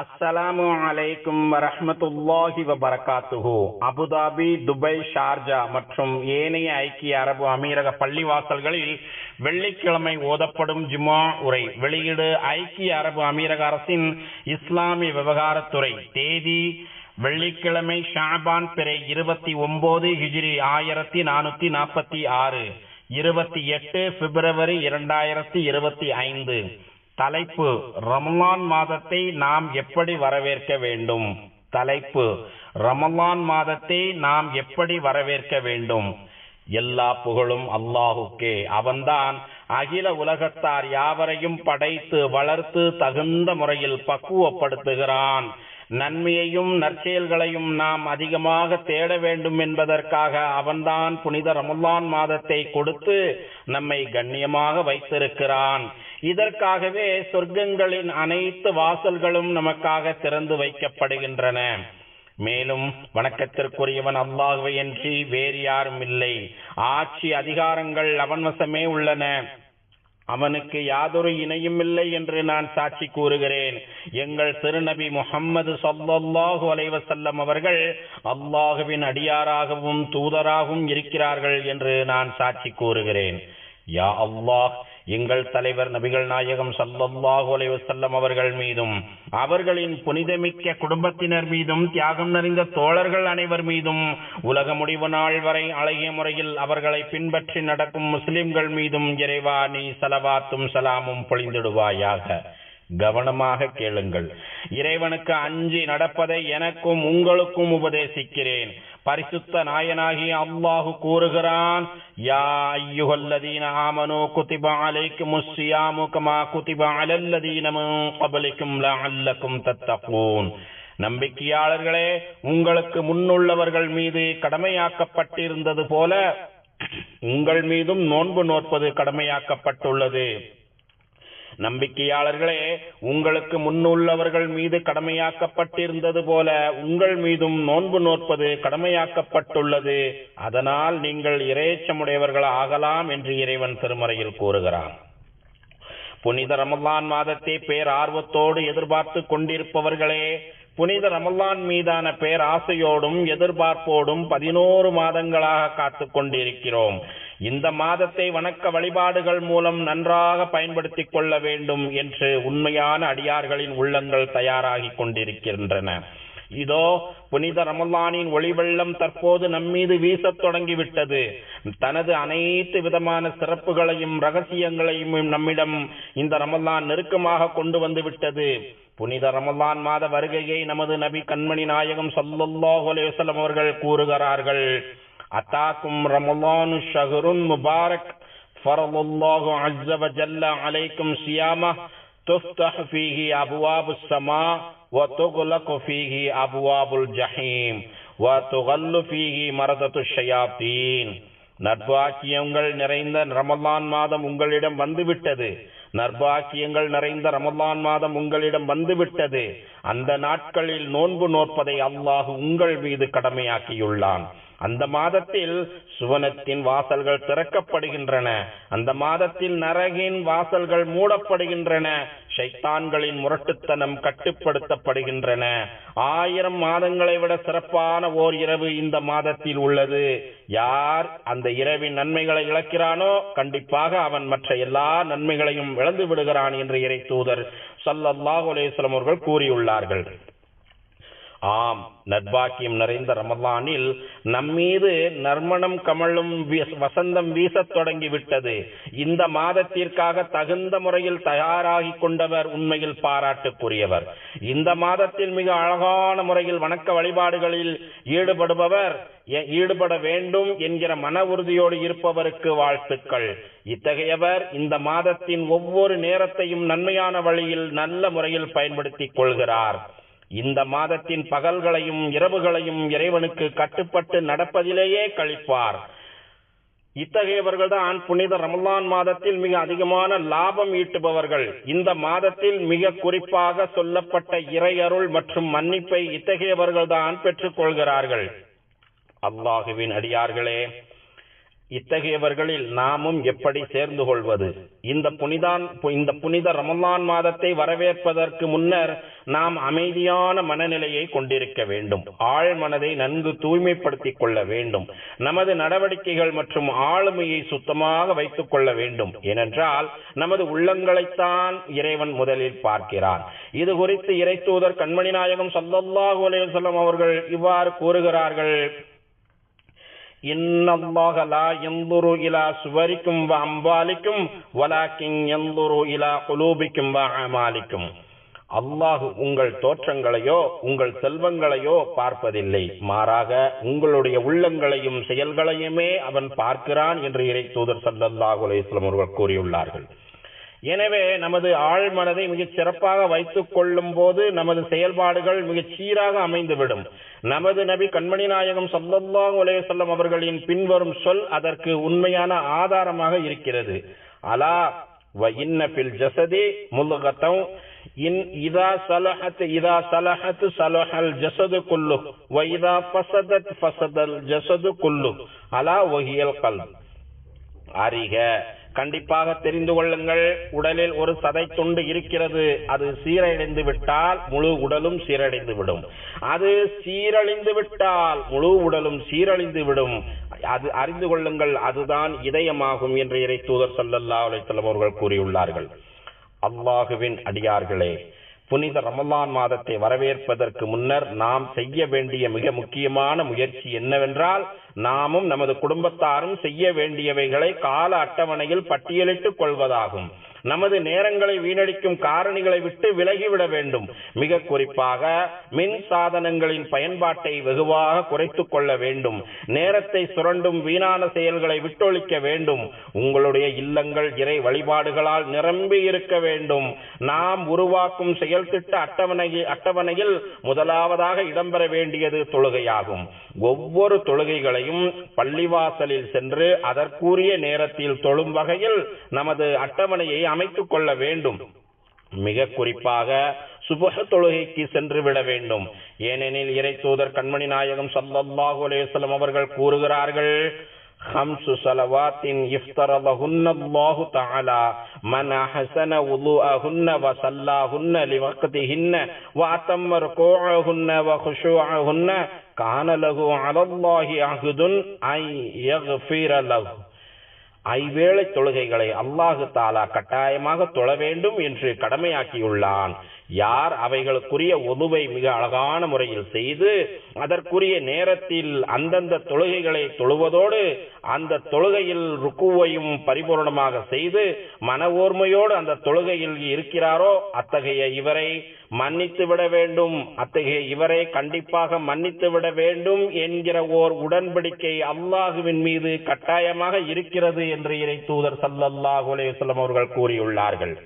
அஸ்ஸலாமு அலைக்கும் வரஹமத்துல்லாஹி வபரகாத்துஹு. அபுதாபி துபை ஷார்ஜா மற்றும் ஏனைய ஐக்கிய அரபு அமீரக பள்ளிவாசல்களில் வெள்ளிக்கிழமை ஓதப்படும் ஜுமா உரை. வெளியீடு ஐக்கிய அரபு அமீரக அரசின் இஸ்லாமிய விவகாரத்துறை. தேதி வெள்ளிக்கிழமை ஷாபான் பிறை இருபத்தி ஒன்பது ஹிஜ்ரி ஆயிரத்தி நானூத்தி நாற்பத்தி ஆறு. இருபத்தி எட்டு பிப்ரவரி இரண்டாயிரத்தி இருபத்தி ஐந்து. தலைப்பு ரமலான் மாதத்தை நாம் எப்படி வரவேற்க வேண்டும்? தலைப்பு ரமலான் மாதத்தை நாம் எப்படி வரவேற்க வேண்டும்? எல்லா புகழும் அல்லாஹுக்கே. அவன்தான் அகில உலகத்தார் யாவரையும் படைத்து வளர்த்து தகுந்த முறையில் பக்குவப்படுத்துகிறான். நன்மையையும் நற்செயல்களையும் நாம் அதிகமாக தேட வேண்டும் என்பதற்காக அவன்தான் புனித ரமலான் மாதத்தை கொடுத்து நம்மை கண்ணியமாக வைத்திருக்கிறான். இதற்காகவே சொர்க்கங்களின் அனைத்து வாசல்களும் நமக்காக திறந்து வைக்கப்படுகின்றன. மேலும் வணக்கத்திற்குரியவன் அல்லாஹுவை என்று வேறு யாரும் இல்லை. ஆட்சி அதிகாரங்கள் அவன் வசமே உள்ளன. அவனுக்கு யாதொரு இணையும் இல்லை என்று நான் சாட்சி கூறுகிறேன். எங்கள் திருநபி முகம்மது சொல்லல்லாஹு அலைவசல்லம் அவர்கள் அல்லாஹுவின் அடியாராகவும் தூதராகவும் இருக்கிறார்கள் என்று நான் சாட்சி கூறுகிறேன். யா அல்லாஹ் எங்கள் தலைவர் நபிகள் நாயகம் சல்லாஹு அலைவசல்லம் அவர்கள் மீதும் அவர்களின் புனிதமிக்க குடும்பத்தினர் மீதும் தியாகம் நிறைந்த தோழர்கள் அனைவர் மீதும் உலக முடிவு நாள் வரை அழகிய முறையில் அவர்களை பின்பற்றி நடக்கும் முஸ்லிம்கள் மீதும் இறைவா நீ சலவாத்தும் சலாமும் பொழிந்திடுவாயாக. கவனமாக கேளுங்கள். இறைவனுக்கு அஞ்சி நடப்பதை எனக்கும் உங்களுக்கும் உபதேசிக்கிறேன். பரிசுத்த நாயனாகி அல்லாஹு கூறுகிறான் யா ஐயுகல்லதீன ஆமனு குதிப அலைக்கும் முஸ்ஸியாமு கமா குதிப அலல்லதீன கபலிக்கும் லஅல்லக்கும் தத்தகூன் நம்பிக்கையாளர்களே உங்களுக்கு முன்னுள்ளவர்கள் மீது கடமையாக்கப்பட்டிருந்தது போல உங்கள் மீதும் நோன்பு நோற்பது கடமையாக்கப்பட்டுள்ளது நம்பிக்கையாளர்களே உங்களுக்கு முன்னுள்ளவர்கள் மீது கடமையாக்கப்பட்டிருந்தது போல உங்கள் மீதும் நோன்பு நோற்பது கடமையாக்கப்பட்டுள்ளது. அதனால் நீங்கள் இறைச்சமுடையவர்கள் ஆகலாம் என்று இறைவன் திருமறையில் கூறுகிறான். புனித ரமலான் மாதத்தை பேர் ஆர்வத்தோடு எதிர்பார்த்து கொண்டிருப்பவர்களே புனித ரமலான் மீதான பேராசையோடும் எதிர்பார்ப்போடும் பதினோரு மாதங்களாக காத்து கொண்டிருக்கிறோம். இந்த மாதத்தை வணக்க வழிபாடுகள் மூலம் நன்றாக பயன்படுத்திக் கொள்ள வேண்டும் என்று உண்மையான அடியார்களின் உள்ளங்கள் தயாராகி கொண்டிருக்கின்றன. இதோ புனித ரமலானின் ஒளிவெள்ளம் தற்போது நம்மீது வீசத் தொடங்கிவிட்டது. தனது அனைத்து விதமான சிறப்புகளையும் ரகசியங்களையும் நம்மிடம் இந்த ரமலான் நெருக்கமாக கொண்டு வந்து விட்டது புனித ரமலான் மாத வருகையை நமது நபி கண்மணி நாயகம் சல்லல்லாஹு அலேசலம் அவர்கள் கூறுகிறார்கள். அத்தாக்கும் ரமலானு ஷஹருன் முபாரக் ஃபரலுல்லாஹு அஸ்ஸ வஜல்ல அலைக்கும் சியாம تفتح فيه أبواب السماء وتغلق فيه أبواب الجحيم وتغل فيه مردة الشياطين நற்பாக்கியங்கள் நிறைந்த ரமலான் மாதம் உங்களிடம் வந்துவிட்டது நற்பாக்கியங்கள் நிறைந்த ரமலான் மாதம் உங்களிடம் வந்துவிட்டது அந்த நாட்களில் நோன்பு நோற்பதை அல்லாஹ் உங்கள் மீது கடமையாக்கியுள்ளான் அந்த மாதத்தில் சுவனத்தின் வாசல்கள் திறக்கப்படுகின்றன. அந்த மாதத்தில் நரகின் வாசல்கள் மூடப்படுகின்றன. ஷைத்தான்களின் முரட்டுத்தனம் கட்டுப்படுத்தப்படுகின்றன. ஆயிரம் மாதங்களை விட சிறப்பான ஓர் இரவு இந்த மாதத்தில் உள்ளது. யார் அந்த இரவின் நன்மைகளை இழக்கிறானோ கண்டிப்பாக அவன் மற்ற எல்லா நன்மைகளையும் இழந்து விடுகிறான் என்று இறை தூதர் சல்லல்லாஹு அலேஸ்லம் அவர்கள் கூறியுள்ளார்கள். ஆம் நற்பாக்கியம் நிறைந்த ரமலானில் நம்மீது நர்மணம் கமழும் வசந்தம் வீசத் தொடங்கிவிட்டது. இந்த மாதத்திற்காக தகுந்த முறையில் தயாராகி கொண்டவர் உண்மையில் பாராட்டுக்குரியவர். இந்த மாதத்தில் மிக அழகான முறையில் வணக்க வழிபாடுகளில் ஈடுபடுபவர் ஈடுபட வேண்டும் என்கிற மன உறுதியோடு இருப்பவருக்கு வாழ்த்துக்கள். இத்தகையவர் இந்த மாதத்தின் ஒவ்வொரு நேரத்தையும் நன்மையான வழியில் நல்ல முறையில் பயன்படுத்திக் கொள்கிறார். இந்த மாதத்தின் பகல்களையும் இரவுகளையும் இறைவனுக்கு கட்டுப்பட்டு நடப்பதிலேயே கழிப்பார். இத்தகையவர்கள் தான் புனித ரமலான் மாதத்தில் மிக அதிகமான லாபம் ஈட்டுபவர்கள். இந்த மாதத்தில் மிக குறிப்பாக சொல்லப்பட்ட இறையருள் மற்றும் மன்னிப்பை இத்தகையவர்கள் தான் பெற்றுக் கொள்கிறார்கள். அல்லாஹுவின் அடியார்களே இத்தகையவர்களில் நாமும் எப்படி சேர்ந்து கொள்வது? இந்த புனிதான் இந்த புனித ரமலான் மாதத்தை வரவேற்பதற்கு முன்னர் நாம் அமைதியான மனநிலையை கொண்டிருக்க வேண்டும். ஆழ் மனதை நன்கு தூய்மைப்படுத்திக் கொள்ள வேண்டும். நமது நடவடிக்கைகள் மற்றும் ஆளுமையை சுத்தமாக வைத்துக் கொள்ள வேண்டும். ஏனென்றால் நமது உள்ளங்களைத்தான் இறைவன் முதலில் பார்க்கிறான். இது குறித்து இறை தூதர் கண்மணி நாயகம் சல்லாஹூ அலையம் அவர்கள் இவ்வாறு கூறுகிறார்கள். இன்னல்லாஹ லா யன்துரு இலா சுவரிக்கும் வ அம்வாலிக்கும் வலாக்கின் யன்துரு இலா குலூபிக்கும் வ அமாலிக்கும். அல்லாஹ் உங்கள் தோற்றங்களையோ உங்கள் செல்வங்களையோ பார்ப்பதில்லை. மாறாக உங்களுடைய உள்ளங்களையும் செயல்களையுமே அவன் பார்க்கிறான் என்று இறை தூதர் சல்லல்லாஹு அலைஹி வஸல்லம் அவர்கள் கூறியுள்ளார்கள். எனவே நமது ஆழ்மனதை மிகச் சிறப்பாக வைத்துக் கொள்ளும் போது நமது செயல்பாடுகள் மிகச் சீராக அமைந்துவிடும். நமது நபி கண்மணி நாயகம் சொந்தமாக அலைஹி வஸல்லம் அவர்களின் பின்வரும் சொல் அதற்கு உண்மையான ஆதாரமாக இருக்கிறது. அலா வ இன்ன ஃபில் ஜஸதி இன் இதா சலஹத் இதா சலஹத் சலஹல் ஜஸது குல்லு வ இதா ஃபஸதத் ஃபஸதல் ஜஸது அலா அறிக. கண்டிப்பாக தெரிந்து கொள்ளுங்கள். உடலில் ஒரு சதை துண்டு இருக்கிறது. அது சீரழிந்து விட்டால் முழு உடலும் சீரழிந்து விடும். அது சீரழிந்து விட்டால் முழு உடலும் சீரழிந்து விடும். அது அறிந்து கொள்ளுங்கள். அதுதான் இதயமாகும் என்று இறை தூதர் சல்லல்லா அலிசல்லம் அவர்கள் கூறியுள்ளார்கள். அல்லாஹுவின் அடியார்களே புனித ரமலான் மாதத்தை வரவேற்பதற்கு முன்னர் நாம் செய்ய வேண்டிய மிக முக்கியமான முயற்சி என்னவென்றால் நாமும் நமது குடும்பத்தாரும் செய்ய வேண்டியவைகளை கால அட்டவணையில் பட்டியலிட்டுக் கொள்வதாகும். நமது நேரங்களை வீணடிக்கும் காரணிகளை விட்டு விலகிவிட வேண்டும். மிக குறிப்பாக மின் சாதனங்களின் பயன்பாட்டை வெகுவாக குறைத்துக் கொள்ள வேண்டும். நேரத்தை சுரண்டும் வீணான செயல்களை விட்டொழிக்க வேண்டும். உங்களுடைய இல்லங்கள் இறை வழிபாடுகளால் நிரம்பி இருக்க வேண்டும். நாம் உருவாக்கும் செயல் திட்ட அட்டவணையில் அட்டவணையில் முதலாவதாக இடம்பெற வேண்டியது தொழுகையாகும். ஒவ்வொரு தொழுகைகளையும் பள்ளிவாசலில் சென்று அதற்குரிய நேரத்தில் தொழும் வகையில் நமது அட்டவணையை அமைத்துக் கொள்ள வேண்டும் மிக குறிப்பாக சுபஹ தொழுகைக்கு சென்று விட வேண்டும் ஏனெனில் இறை தூதர் கண்மணி நாயகம் சல்லல்லாஹு அலைஹி வஸல்லம் அவர்கள் கூறுகிறார்கள் خمس صلوات افترضهن الله تعالى من أحسن وضوءهن وصلاهن لوقتهن وأتم ركوعهن وخشوعهن كان له على الله عهد أن يغفر له ஐவேளை தொழுகைகளை அல்லாஹு தாலா கட்டாயமாக தொழ வேண்டும் என்று கடமையாக்கியுள்ளான். யார் அவைகளுக்குரிய ஒதுவை மிக அழகான முறையில் செய்து அதற்குரிய நேரத்தில் அந்தந்த தொழுகைகளை தொழுவதோடு அந்த தொழுகையில் ருக்குவையும் பரிபூர்ணமாக செய்து மன ஓர்மையோடு அந்த தொழுகையில் இருக்கிறாரோ அத்தகைய இவரை மன்னித்து விட வேண்டும் அத்தகைய இவரை கண்டிப்பாக மன்னித்து விட வேண்டும் என்கிற ஓர் உடன்படிக்கை அல்லாஹுவின் மீது கட்டாயமாக இருக்கிறது என்று இறை தூதர் சல்லல்லாஹு அலைஹி அவர்கள் கூறியுள்ளார்கள்.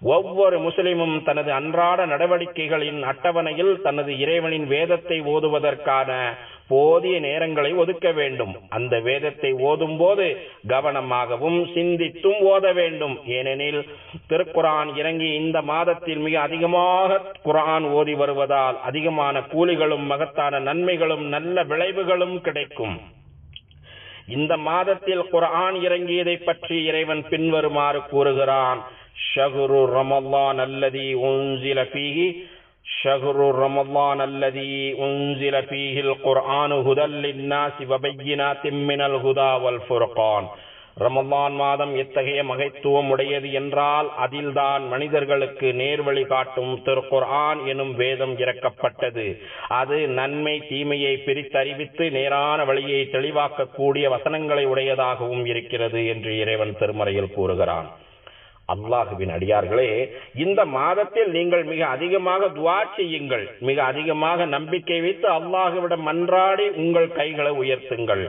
ஒவ்வொரு முஸ்லிமும் தனது அன்றாட நடவடிக்கைகளின் அட்டவணையில் தனது இறைவனின் வேதத்தை ஓதுவதற்கான போதிய நேரங்களை ஒதுக்க வேண்டும். அந்த வேதத்தை ஓதும் போது கவனமாகவும் சிந்தித்தும் ஓத வேண்டும். ஏனெனில் திருக்குரான் இறங்கி இந்த மாதத்தில் மிக அதிகமாக குரான் ஓதி வருவதால் அதிகமான கூலிகளும் மகத்தான நன்மைகளும் நல்ல விளைவுகளும் கிடைக்கும். இந்த மாதத்தில் குரான் இறங்கியதை பற்றி இறைவன் பின்வருமாறு கூறுகிறான். شهر رمضان الذي أنزل فيه شهر رمضان الذي أنزل فيه القرآن هدى للناس وبينات من الهدى والفرقان ரமலான் மாதம் எத்தகைய மகைத்துவம் உடையது என்றால் அதில்தான் மனிதர்களுக்கு நேர்வழி காட்டும் திருக்குர்ஆன் எனும் வேதம் இறக்கப்பட்டது. அது நன்மை தீமையை பிரித்தறிவித்து நேரான வழியை தெளிவாக்கக்கூடிய வசனங்களை உடையதாகவும் இருக்கிறது என்று இறைவன் திருமறையில் கூறுகிறான். அல்லாஹுவின் அடியார்களே இந்த மாதத்தில் நீங்கள் மிக அதிகமாக துவா செய்யுங்கள். மிக அதிகமாக நம்பிக்கை வைத்து அல்லாஹுவிடம் மன்றாடி உங்கள் கைகளை உயர்த்துங்கள்.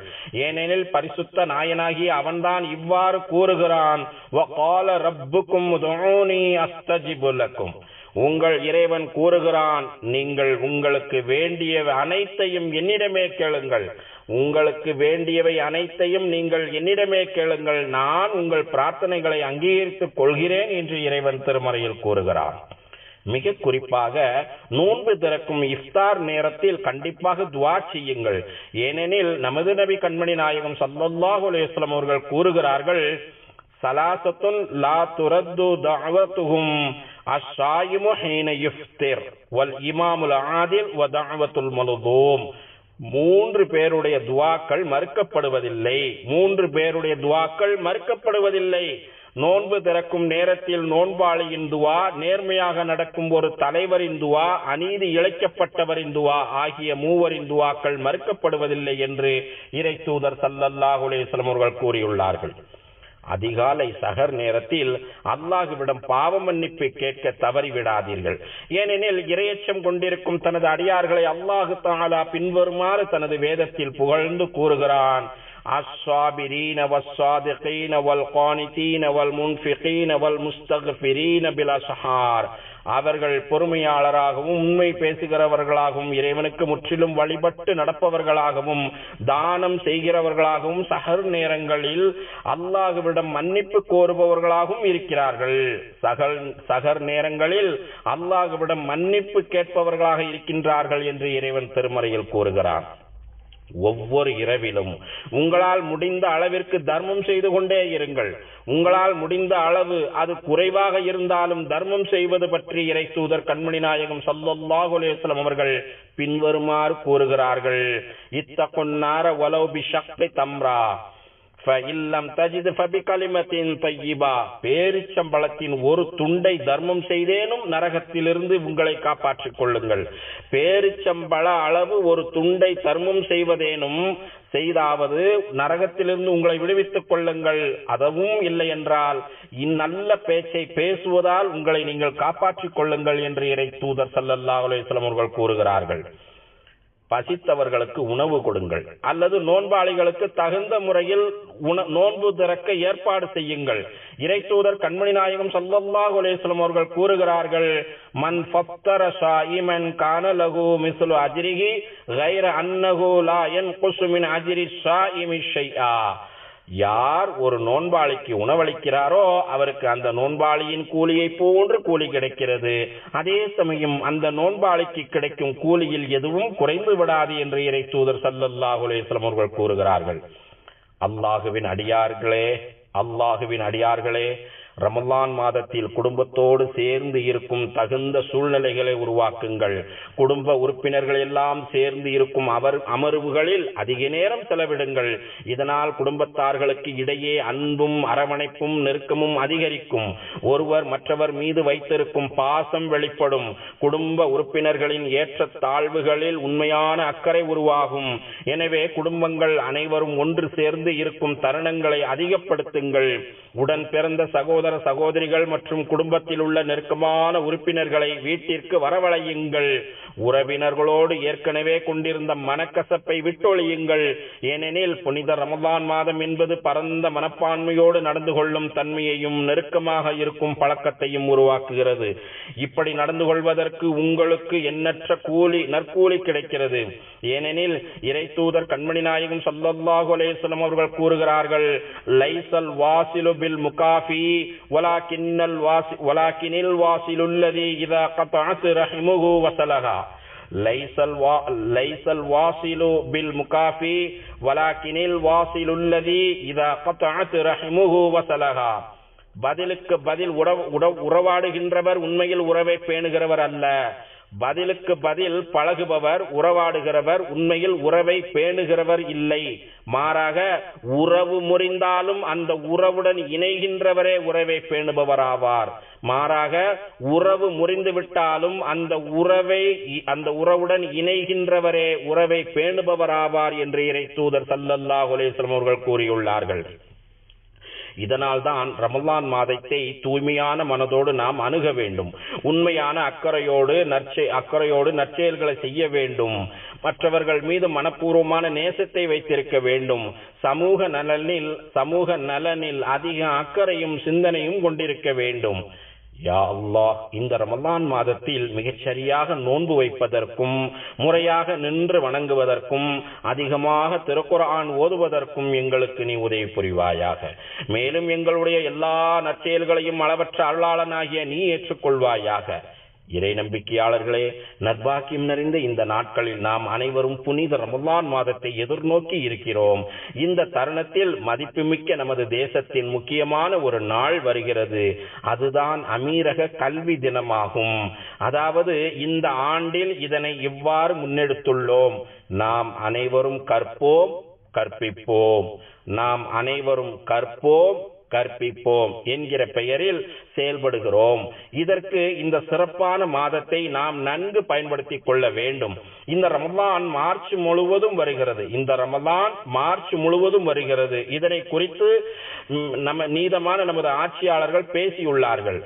ஏனெனில் பரிசுத்த நாயனாகி அவன்தான் இவ்வாறு கூறுகிறான். வகால ரப்புக்கும் உங்கள் இறைவன் கூறுகிறான் நீங்கள் உங்களுக்கு வேண்டிய அனைத்தையும் என்னிடமே கேளுங்கள். உங்களுக்கு வேண்டியவை அனைத்தையும் நீங்கள் என்னிடமே கேளுங்கள். நான் உங்கள் பிரார்த்தனைகளை அங்கீகரித்துக் கொள்கிறேன் என்று இறைவன் திருமறையில் கூறுகிறான். மிக குறிப்பாக நோன்பு திறக்கும் இஃப்தார் நேரத்தில் கண்டிப்பாக துவா செய்யுங்கள். ஏனெனில் நமது நபி கண்மணி நாயகம் சல்லாஹு அலையம் அவர்கள் கூறுகிறார்கள் சலாசத்துன் லா துரத்து தாவத்துகும் அஸ்ஸாயிமு ஹீன யுஃப்திர் வல் இமாமுல் ஆதில் வ தஅவத்துல் மலுதூம் மூன்று பேருடைய துவாக்கள் மறுக்கப்படுவதில்லை. மூன்று பேருடைய துவாக்கள் மறுக்கப்படுவதில்லை. நோன்பு திறக்கும் நேரத்தில் நோன்பாளியின் துவா நேர்மையாக நடக்கும் ஒரு தலைவரின் துவா அநீதி இழைக்கப்பட்டவரின் துவா ஆகிய மூவரின் துவாக்கள் மறுக்கப்படுவதில்லை என்று இறை தூதர் சல்லல்லாஹு அவர்கள் கூறியுள்ளார்கள். அதிகாலை சகர் நேரத்தில் அல்லாஹுவிடம் பாவ மன்னிப்பு கேட்க தவறிவிடாதீர்கள் ஏனெனில் இரையச்சம் கொண்டிருக்கும் தனது அடியார்களை அல்லாஹு தாலா பின்வருமாறு தனது வேதத்தில் புகழ்ந்து கூறுகிறான் الصابرين والصادقين والقانتين والمنفقين والمستغفرين بالأسحار அவர்கள் பொறுமையாளராகவும் உண்மை பேசுகிறவர்களாகவும் இறைவனுக்கு முற்றிலும் வழிபட்டு நடப்பவர்களாகவும் தானம் செய்கிறவர்களாகவும் சகர் நேரங்களில் அல்லாஹுவிடம் மன்னிப்பு கோருபவர்களாகவும் இருக்கிறார்கள். சகல் சகர் நேரங்களில் அல்லாஹுவிடம் மன்னிப்பு கேட்பவர்களாக இருக்கின்றார்கள் என்று இறைவன் திருமறையில் கூறுகிறான். ஒவ்வொரு இரவிலும். உங்களால் முடிந்த அளவிற்கு தர்மம் செய்து கொண்டே இருங்கள். உங்களால் முடிந்த அளவு அது குறைவாக இருந்தாலும் தர்மம் செய்வது பற்றி இறை தூதர் கண்மணி நாயகம் சல்லல்லாஹு அவர்கள் பின்வருமாறு கூறுகிறார்கள். இத்தகுன்னார ஒலோபி சக்தி தம்ரா. ஃபஇல்லம் தஜித் ஃபபிகலிமத்தின் தய்யிபா பேரிச்சம்பழத்தின் ஒரு துண்டை தர்மம் செய்தேனும் நரகத்திலிருந்து உங்களை காப்பாற்றிக் கொள்ளுங்கள். பேரிச்சம்பழ அளவு ஒரு துண்டை தர்மம் செய்வதேனும் செய்தாவது நரகத்திலிருந்து உங்களை விடுவித்துக் கொள்ளுங்கள். அதுவும் இல்லை என்றால் இந்நல்ல பேச்சை பேசுவதால் உங்களை நீங்கள் காப்பாற்றிக் கொள்ளுங்கள் என்று இறை தூதர் சல்லல்லா அலைஹி அவர்கள் கூறுகிறார்கள். பசித்தவர்களுக்கு உணவு கொடுங்கள். அல்லது நோன்பாளிகளுக்கு தகுந்த முறையில் நோன்பு திறக்க ஏற்பாடு செய்யுங்கள். இறை தூதர் கண்மணி நாயகம் சல்லல்லாஹு அலைஹி அவர்கள் கூறுகிறார்கள் மன் ஃபத்தர ஷாயிமன் கான லஹு மிஸ்லு அஜ்ரிஹி கைர அன்னகு லா என் மின் அஜ்ரி ஷாயிமி ஷைஆ. யார் ஒரு நோன்பாளிக்கு உணவளிக்கிறாரோ அவருக்கு அந்த நோன்பாளியின் கூலியை போன்று கூலி கிடைக்கிறது. அதே சமயம் அந்த நோன்பாளிக்கு கிடைக்கும் கூலியில் எதுவும் குறைந்து விடாது என்று இறை தூதர் சல்லல்லாஹுலேஸ்லம் அவர்கள் கூறுகிறார்கள். அல்லாஹுவின் அடியார்களே அல்லாஹுவின் அடியார்களே ரமலான் மாதத்தில் குடும்பத்தோடு சேர்ந்து இருக்கும் தகுந்த சூழ்நிலைகளை உருவாக்குங்கள். குடும்ப உறுப்பினர்கள் எல்லாம் சேர்ந்து இருக்கும் அவர் அமர்வுகளில் அதிக நேரம் செலவிடுங்கள். இதனால் குடும்பத்தார்களுக்கு இடையே அன்பும் அரவணைப்பும் நெருக்கமும் அதிகரிக்கும். ஒருவர் மற்றவர் மீது வைத்திருக்கும் பாசம் வெளிப்படும். குடும்ப உறுப்பினர்களின் ஏற்ற தாழ்வுகளில் உண்மையான அக்கறை உருவாகும். எனவே குடும்பங்கள் அனைவரும் ஒன்று சேர்ந்து இருக்கும் தருணங்களை அதிகப்படுத்துங்கள். உடன் பிறந்த சகோதர சகோதர சகோதரிகள் மற்றும் குடும்பத்தில் உள்ள நெருக்கமான உறுப்பினர்களை வீட்டிற்கு வரவழையுங்கள். உறவினர்களோடு ஏற்கனவே கொண்டிருந்த மனக்கசப்பை விட்டொழியுங்கள். ஏனெனில் புனித ரமதான் மாதம் என்பது பரந்த மனப்பான்மையோடு நடந்து கொள்ளும் தன்மையையும் நெருக்கமாக இருக்கும் பழக்கத்தையும் உருவாக்குகிறது. இப்படி நடந்து கொள்வதற்கு உங்களுக்கு எண்ணற்ற கூலி நற்கூலி கிடைக்கிறது. ஏனெனில் இறை தூதர் கண்மணி நாயகம் சல்லாஹு அலேஸ்லம் அவர்கள் கூறுகிறார்கள் லைசல் வாசிலு பில் முகாஃபி ولكن الواصل ولكن الواصل الذي إذا قطعت رحمه وصلها ليس الوا... ليس الواصل بالمكافي ولكن الواصل الذي إذا قطعت رحمه وصلها பதிலுக்கு பதில் உறவு உறவாடுகின்றவர் உண்மையில் உறவை பேணுகிறவர் அல்ல பதிலுக்கு பதில் பழகுபவர் உறவாடுகிறவர் உண்மையில் உறவை பேணுகிறவர் இல்லை. மாறாக உறவு முறிந்தாலும் அந்த உறவுடன் இணைகின்றவரே உறவை பேணுபவராவார். மாறாக உறவு முறிந்து விட்டாலும் அந்த உறவை அந்த உறவுடன் இணைகின்றவரே உறவை பேணுபவராவார் என்று இறை தூதர் சல்லல்லாஹு அவர்கள் கூறியுள்ளார்கள். இதனால் தான் ரமலான் மாதத்தை தூய்மையான மனதோடு நாம் அணுக வேண்டும். உண்மையான அக்கறையோடு நற்செய் அக்கறையோடு நற்செயல்களை செய்ய வேண்டும். மற்றவர்கள் மீது மனப்பூர்வமான நேசத்தை வைத்திருக்க வேண்டும். சமூக நலனில் சமூக நலனில் அதிக அக்கறையும் சிந்தனையும் கொண்டிருக்க வேண்டும். யா அல்லாஹ் இந்த ரமலான் மாதத்தில் மிகச்சரியாக நோன்பு வைப்பதற்கும் முறையாக நின்று வணங்குவதற்கும் அதிகமாக திருக்குரான் ஓதுவதற்கும் எங்களுக்கு நீ உதவி புரிவாயாக. மேலும் எங்களுடைய எல்லா நற்செயல்களையும் அளவற்ற அருளாளனாகிய நீ ஏற்றுக்கொள்வாயாக. இறை நம்பிக்கையாளர்களே நர்பாக்கியம் நிறைந்த இந்த நாட்களில் நாம் அனைவரும் புனித ரமலான் மாதத்தை எதிர்நோக்கி இருக்கிறோம். இந்த தருணத்தில் மதிப்புமிக்க நமது தேசத்தின் முக்கியமான ஒரு நாள் வருகிறது. அதுதான் அமீரக கல்வி தினமாகும். அதாவது இந்த ஆண்டில் இதனை இவ்வாறு முன்னெடுத்துள்ளோம். நாம் அனைவரும் கற்போம் கற்பிப்போம். நாம் அனைவரும் கற்போம் கற்பிப்போம் என்கிற பெயரில் செயல்படுகிறோம். இதற்கு இந்த சிறப்பான மாதத்தை நாம் நன்கு பயன்படுத்திக் கொள்ள வேண்டும். இந்த ரமலான் மார்ச் முழுவதும் வருகிறது. இந்த ரமலான் மார்ச் முழுவதும் வருகிறது. இதனை குறித்து நம்ம நீதமான நமது ஆட்சியாளர்கள் பேசியுள்ளார்கள்.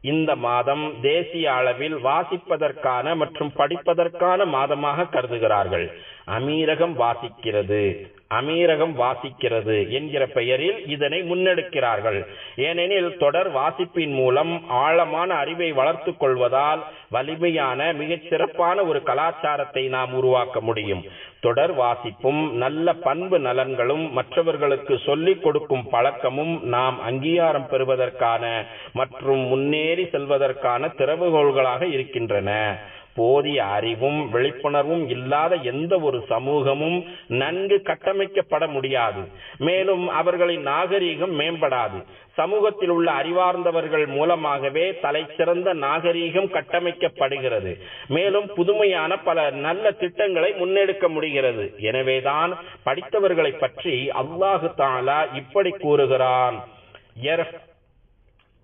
இந்த மாதம் தேசிய அளவில் வாசிப்பதற்கான மற்றும் படிப்பதற்கான மாதமாக கருதுகிறார்கள். அமீரகம் வாசிக்கிறது. அமீரகம் வாசிக்கிறது என்கிற பெயரில் இதனை முன்னெடுக்கிறார்கள். ஏனெனில் தொடர் வாசிப்பின் மூலம் ஆழமான அறிவை வளர்த்து கொள்வதால் வலிமையான மிகச் சிறப்பான ஒரு கலாச்சாரத்தை நாம் உருவாக்க முடியும். தொடர் வாசிப்பும் நல்ல பண்பு நலன்களும் மற்றவர்களுக்கு சொல்லிக் கொடுக்கும் பழக்கமும் நாம் அங்கீகாரம் பெறுவதற்கான மற்றும் முன்னேறி செல்வதற்கான திறவுகோள்களாக இருக்கின்றன. போதிய அறிவும் விழிப்புணர்வும் இல்லாத எந்த ஒரு சமூகமும் நன்கு கட்டமைக்கப்பட முடியாது. மேலும் அவர்களின் நாகரீகம் மேம்படாது. சமூகத்தில் உள்ள அறிவார்ந்தவர்கள் மூலமாகவே தலைசிறந்த நாகரீகம் கட்டமைக்கப்படுகிறது. மேலும் புதுமையான பல நல்ல திட்டங்களை முன்னெடுக்க முடிகிறது. எனவேதான் படித்தவர்களை பற்றி அல்லாஹு தாலா இப்படி கூறுகிறான்.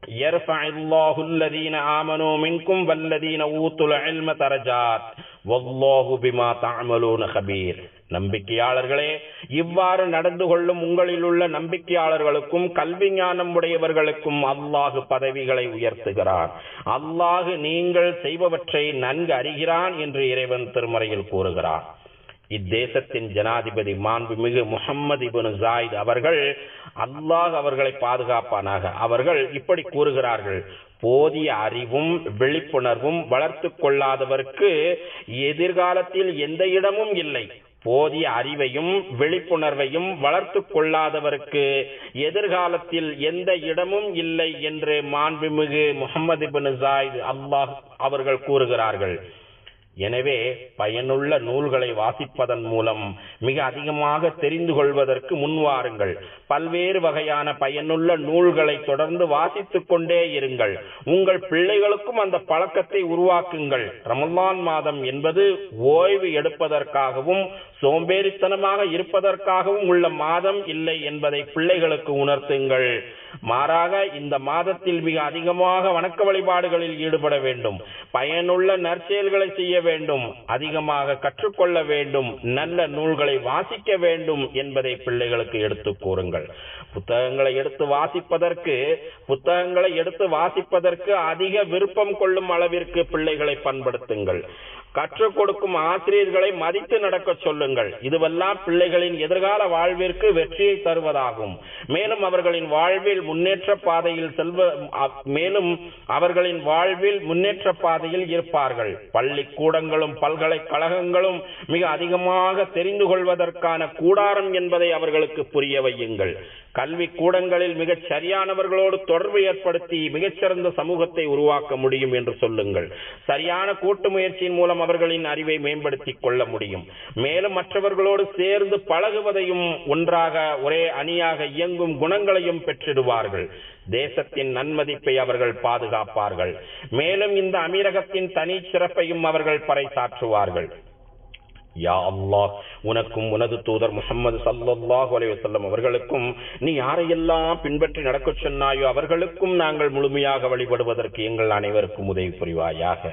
يرفع الله الذين آمنوا منكم والذين أوتوا العلم درجات والله بما تعملون خبير நம்பிக்கையாளர்களே இவ்வாறு நடந்து கொள்ளும் உங்களில் உள்ள நம்பிக்கையாளர்களுக்கும் கல்வி ஞானம் உடையவர்களுக்கும் அல்லாஹு பதவிகளை உயர்த்துகிறான் அல்லாஹு நீங்கள் செய்பவற்றை நன்கு அறிகிறான் என்று இறைவன் திருமறையில் கூறுகிறான் இத்தேசத்தின் ஜனாதிபதி மாண்புமிகு முகம்மது இபுன் ஜாயித் அவர்கள் அல்லாஹ் அவர்களை பாதுகாப்பானாக. அவர்கள் இப்படி கூறுகிறார்கள் போதிய அறிவும் விழிப்புணர்வும் வளர்த்து கொள்ளாதவர்க்கு எதிர்காலத்தில் எந்த இடமும் இல்லை. போதிய அறிவையும் விழிப்புணர்வையும் வளர்த்து கொள்ளாதவருக்கு எதிர்காலத்தில் எந்த இடமும் இல்லை என்று மாண்புமிகு முகமது பின் ஜாயித் அல்லாஹ் அவர்கள் கூறுகிறார்கள். எனவே பயனுள்ள நூல்களை வாசிப்பதன் மூலம் மிக அதிகமாக தெரிந்து கொள்வதற்கு முன்வாருங்கள் பல்வேறு வகையான பயனுள்ள நூல்களை தொடர்ந்து வாசித்துக் கொண்டே இருங்கள். உங்கள் பிள்ளைகளுக்கும் அந்த பழக்கத்தை உருவாக்குங்கள். ரமலான் மாதம் என்பது ஓய்வு எடுப்பதற்காகவும் சோம்பேறித்தனமாக இருப்பதற்காகவும் உள்ள மாதம் இல்லை என்பதை பிள்ளைகளுக்கு உணர்த்துங்கள். மாறாக இந்த மாதத்தில் மிக அதிகமாக வணக்க வழிபாடுகளில் ஈடுபட வேண்டும். பயனுள்ள நற்செயல்களை செய்ய வேண்டும் அதிகமாக கற்றுக்கொள்ள வேண்டும் நல்ல நூல்களை வாசிக்க வேண்டும் என்பதை பிள்ளைகளுக்கு எடுத்து கூறுங்கள். புத்தகங்களை எடுத்து வாசிப்பதற்கு புத்தகங்களை எடுத்து வாசிப்பதற்கு அதிக விருப்பம் கொள்ளும் அளவிற்கு பிள்ளைகளை பண்படுத்துங்கள். கற்றுக் கொடுக்கும் ஆசிரியர்களை மதித்து நடக்க சொல்லுங்கள். இதுவெல்லாம் பிள்ளைகளின் எதிர்கால வாழ்விற்கு வெற்றியை தருவதாகும். மேலும் அவர்களின் வாழ்வில் முன்னேற்ற பாதையில் செல்வ மேலும் அவர்களின் வாழ்வில் முன்னேற்ற பாதையில் இருப்பார்கள். பள்ளிக்கூடங்களும் பல்கலைக்கழகங்களும் மிக அதிகமாக தெரிந்து கொள்வதற்கான கூடாரம் என்பதை அவர்களுக்கு புரிய வையுங்கள். கல்வி கூடங்களில் மிகச் சரியானவர்களோடு தொடர்பு ஏற்படுத்தி மிகச்சிறந்த சமூகத்தை உருவாக்க முடியும் என்று சொல்லுங்கள். சரியான கூட்டு முயற்சியின் மூலம் அவர்களின் அறிவை மேம்படுத்திக் கொள்ள முடியும். மேலும் மற்றவர்களோடு சேர்ந்து பழகுவதையும் ஒன்றாக ஒரே அணியாக இயங்கும் குணங்களையும் பெற்றிடுவார்கள். தேசத்தின் நன்மதிப்பை அவர்கள் பாதுகாப்பார்கள். மேலும் இந்த அமீரகத்தின் தனி சிறப்பையும் அவர்கள் பறைசாற்றுவார்கள். யா அல்லாஹ் உனக்கும் உனது தூதர் முகமது சல்லாஹ் அலைஹி அவர்களுக்கும் நீ யாரையெல்லாம் பின்பற்றி நடக்கச் சொன்னாயோ அவர்களுக்கும் நாங்கள் முழுமையாக வழிபடுவதற்கு எங்கள் அனைவருக்கும் உதவி புரிவாயாக.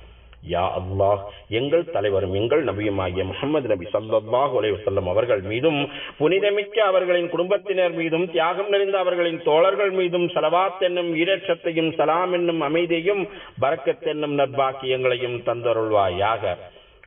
யா அல்லாஹ் எங்கள் தலைவரும் எங்கள் நபியுமாகிய முகமது நபி சல்லாஹ் உலைவசல்லம் அவர்கள் மீதும் புனிதமிக்க அவர்களின் குடும்பத்தினர் மீதும் தியாகம் நிறைந்த அவர்களின் தோழர்கள் மீதும் சலவாத் என்னும் ஈரேற்றத்தையும் சலாம் என்னும் அமைதியையும் பரக்கத் என்னும் நற்பாக்கியங்களையும் தந்தருள்வாயாக.